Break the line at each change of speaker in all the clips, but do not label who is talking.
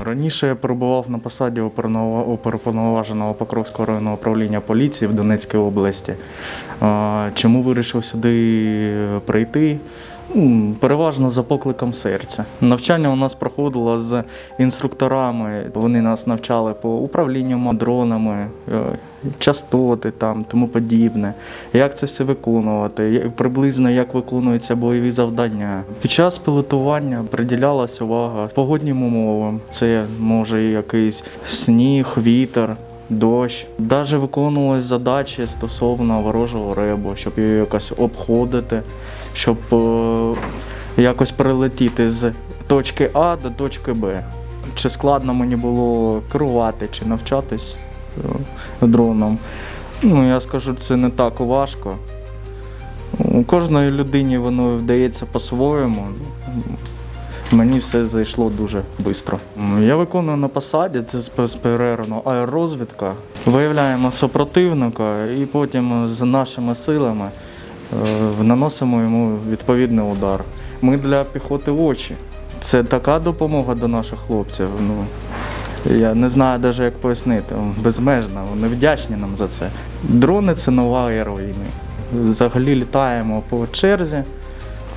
Раніше я перебував на посаді оперуповноваженого Покровського районного управління поліції в Донецькій області. Чому вирішив сюди прийти? Переважно за покликом серця. Навчання у нас проходило з інструкторами. Вони нас навчали по управлінню дронами, е, частоти там, тому подібне, як це все виконувати, приблизно як виконуються бойові завдання. Під час пілотування приділялася увага погоднім умовам. Це може якийсь сніг, вітер. Дощ, навіть виконувалися задачі стосовно ворожого ребу, щоб її якось обходити, щоб е, якось перелетіти з точки А до точки Б. Чи складно мені було керувати чи навчатись е, дроном? Ну, я скажу, це не так важко. У кожної людині воно вдається по-своєму. Мені все зайшло дуже швидко. Я виконую на посаді, це безперервно аеророзвідка. Виявляємо супротивника і потім з нашими силами е, наносимо йому відповідний удар. Ми для піхоти очі. Це така допомога до наших хлопців. Ну, я не знаю навіть як пояснити. Безмежна. Вони вдячні нам за це. Дрони це нова ера війни. Взагалі літаємо по черзі.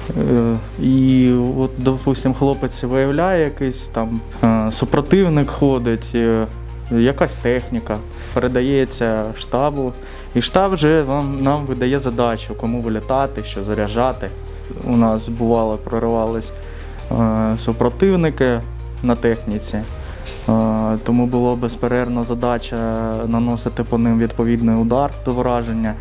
Е, І от, допустим, хлопець виявляє якийсь там е, супротивник ходить, е, якась техніка, передається штабу, і штаб вже вам, нам видає задачу, кому вилітати, що заряджати. У нас бувало проривались супротивники на техніці. Тому була безперервна задача наносити по ним відповідний удар до враження.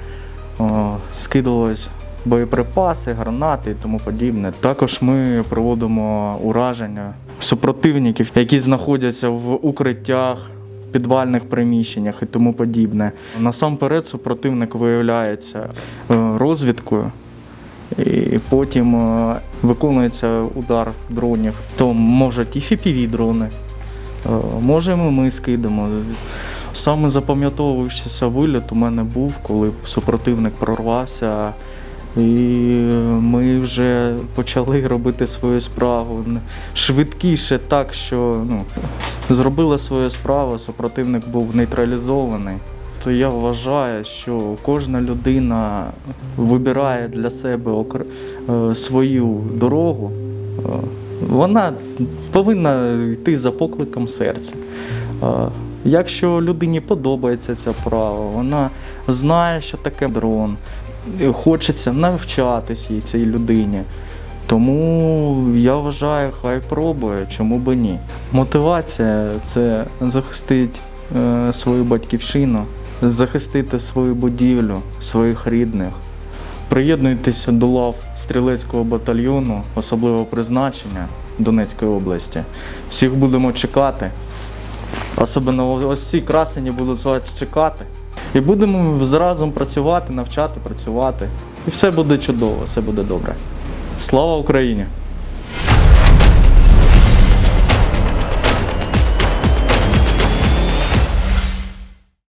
О, Скидувались боєприпаси, гранати і тому подібне. Також ми проводимо ураження супротивників, які знаходяться в укриттях, підвальних приміщеннях і тому подібне. Насамперед супротивник виявляється е, розвідкою. І потім е, виконується удар дронів. То можуть і fpv дрони, е, можемо ми скидемо. Саме запам'ятовуючийся виліт у мене був, коли супротивник прорвався, і ми вже почали робити свою справу швидкіше, так що ну, зробили свою справу, супротивник був нейтралізований. То я вважаю, що кожна людина вибирає для себе е, свою дорогу. Е, Вона повинна йти за покликом серця. Е, Якщо людині подобається ця справа, вона знає, що таке дрон, хочеться навчатись їй цій людині. Тому я вважаю, хай пробує, чому би ні. Мотивація це захистити е, свою батьківщину, захистити свою будівлю, своїх рідних. Приєднуйтеся до лав стрілецького батальйону особливого призначення Донецької області. Всіх будемо чекати. Особливо ось ці красені будуть вас чекати. І будемо разом працювати, навчати, працювати. І все буде чудово, все буде добре. Слава Україні!